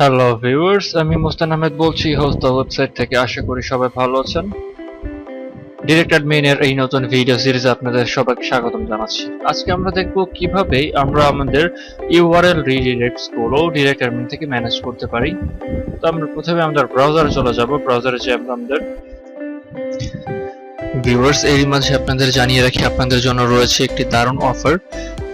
Hello viewers আমি মুস্তান আহমেদ বলছি host website থেকে আশা করি সবাই ভালো আছেন। ডিরেক্ট অ্যাডমিনের এই নতুন ভিডিও সিরিজে আপনাদের সবাইকে স্বাগতম জানাচ্ছি। আজকে আমরা দেখব কীভাবে আমরা আমাদের ইউআরএল রিডিরেক্টসগুলো ডিরেক্ট অ্যাডমিন থেকে ম্যানেজ করতে পারি। তো আমরা প্রথমে আমাদের ব্রাউজারে চলে যাব। ব্রাউজারে যে আমাদের ভিউয়ার্স এর মাঝে আপনাদের জানিয়ে রাখি, আপনাদের জন্য রয়েছে একটি দারুণ অফার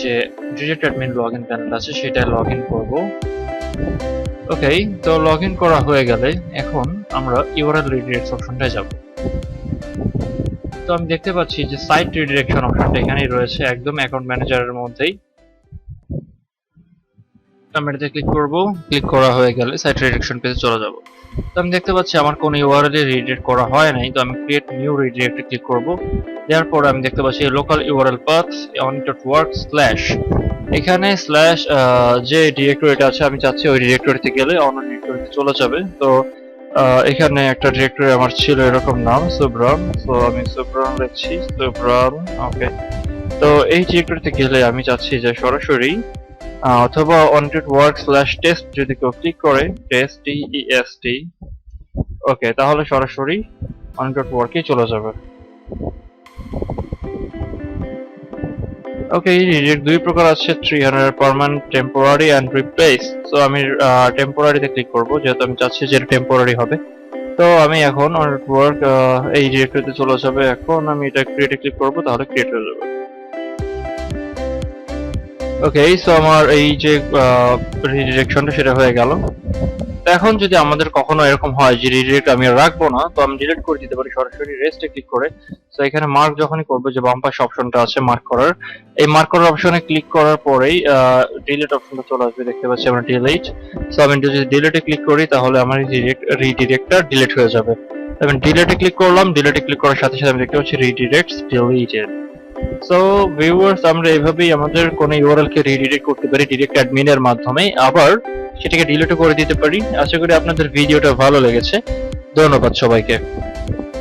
যে direct admin log in panel আছে, সেটা লগ ইন করব। ওকে তো লগ ইন করা হয়ে গেলে এখন আমরা ইউআরএল রিডিরেক্ট অপশনটায় যাব। তো আমি দেখতে পাচ্ছি যে সাইট রিডিরেকশন অপশনটা এখানেই রয়েছে, একদম অ্যাকাউন্ট ম্যানেজারের মধ্যেই। এটাতে ক্লিক করব ক্লিক করা হয়ে গেলে সাইট রিডিরেকশন পেজে চলে যাব। তো আমি দেখতে পাচ্ছি আমার কোনো ইউআরএল রিডিরেক্ট করা হয় নাই, তো আমি ক্রিয়েট নিউ রিডিরেক্টে ক্লিক করব। দেওয়ার পর আমি দেখতে পাচ্ছি local URL path on dot work slash এখানে স্ল্যাশ যে ডিরেক্টরিটা আছে, আমি চাচ্ছি ওই ডিরেক্টরিতে গেলে অন্য ডিরেক্টরিতে চলে যাবে। তো এখানে একটা ডিরেক্টরি আমার ছিল এরকম নাম সুব্রান তো আমি সুব্রান লিখছি সুব্রান ওকে তো এই ডিরেক্টরিতে গেলে আমি চাচ্ছি যে সরাসরি অথবা on dot work slash test যদি কেউ ক্লিক করে টেস্ট টি টি ওকে তাহলে সরাসরি অন ডট ওয়ার্কে চলে যাবে। ওকে রিজেক্ট দুই প্রকার আছে three hundred permanent temporary and replace তো আমি টেম্পোরারিতে ক্লিক করব, যেহেতু আমি চাচ্ছি যে টেম্পোরারি হবে। তো আমি এখন অন ওয়ার্ক এই ডিরেক্টরিতে চলে যাবে। এখন আমি এটা ক্রিয়েটে ক্লিক করব, তাহলে ক্রিয়েট হয়ে যাবে। ওকে সো আমার এই যে রিডিরেকশনটা সেটা হয়ে গেল। এখন যদি আমাদের কখনো এরকম হয় যে রিডিরেক্ট আমি রাখব না, তো আমি ডিলিট করে দিতে পারি, সরাসরি রেস্টে ক্লিক করে। তো এখানে মার্ক যখনই করব যে বাম পাশে অপশনটা আছে মার্ক করার। এই মার্ক করার অপশনে ক্লিক করার পরেই ডিলিট অপশনটা চলে আসবে, দেখতে পাচ্ছি আমরা ডিলিট সো আমি যদি ডিলিটে ক্লিক করি, তাহলে আমার রিডিরেক্টটা ডিলিট হয়ে যাবে। আমি ডিলিটে ক্লিক করলাম ডিলিটে ক্লিক করার সাথে সাথে আমি দেখতে পাচ্ছি রিডিরেক্টস ডিলিটেড সো ভিউয়ার্স আমরা এইভাবেই আমাদের কোন ইউআরএল কে রিডিরেক্ট করতে পারি ডিরেক্ট অ্যাডমিনের মাধ্যমে। আবার সেটাকে ডিলিটও করে দিতে পারি। আশা করি আপনাদের ভিডিওটা ভালো লেগেছে। ধন্যবাদ সবাইকে।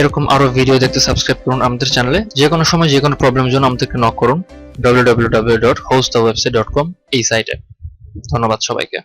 এরকম আরও ভিডিও দেখতে সাবস্ক্রাইব করুন আমাদের চ্যানেলে যে কোনো সময় যে কোনো প্রবলেমের জন্য আমাদেরকে নক করুন। www.hostthewebsite.com এই সাইটে ধন্যবাদ সবাইকে।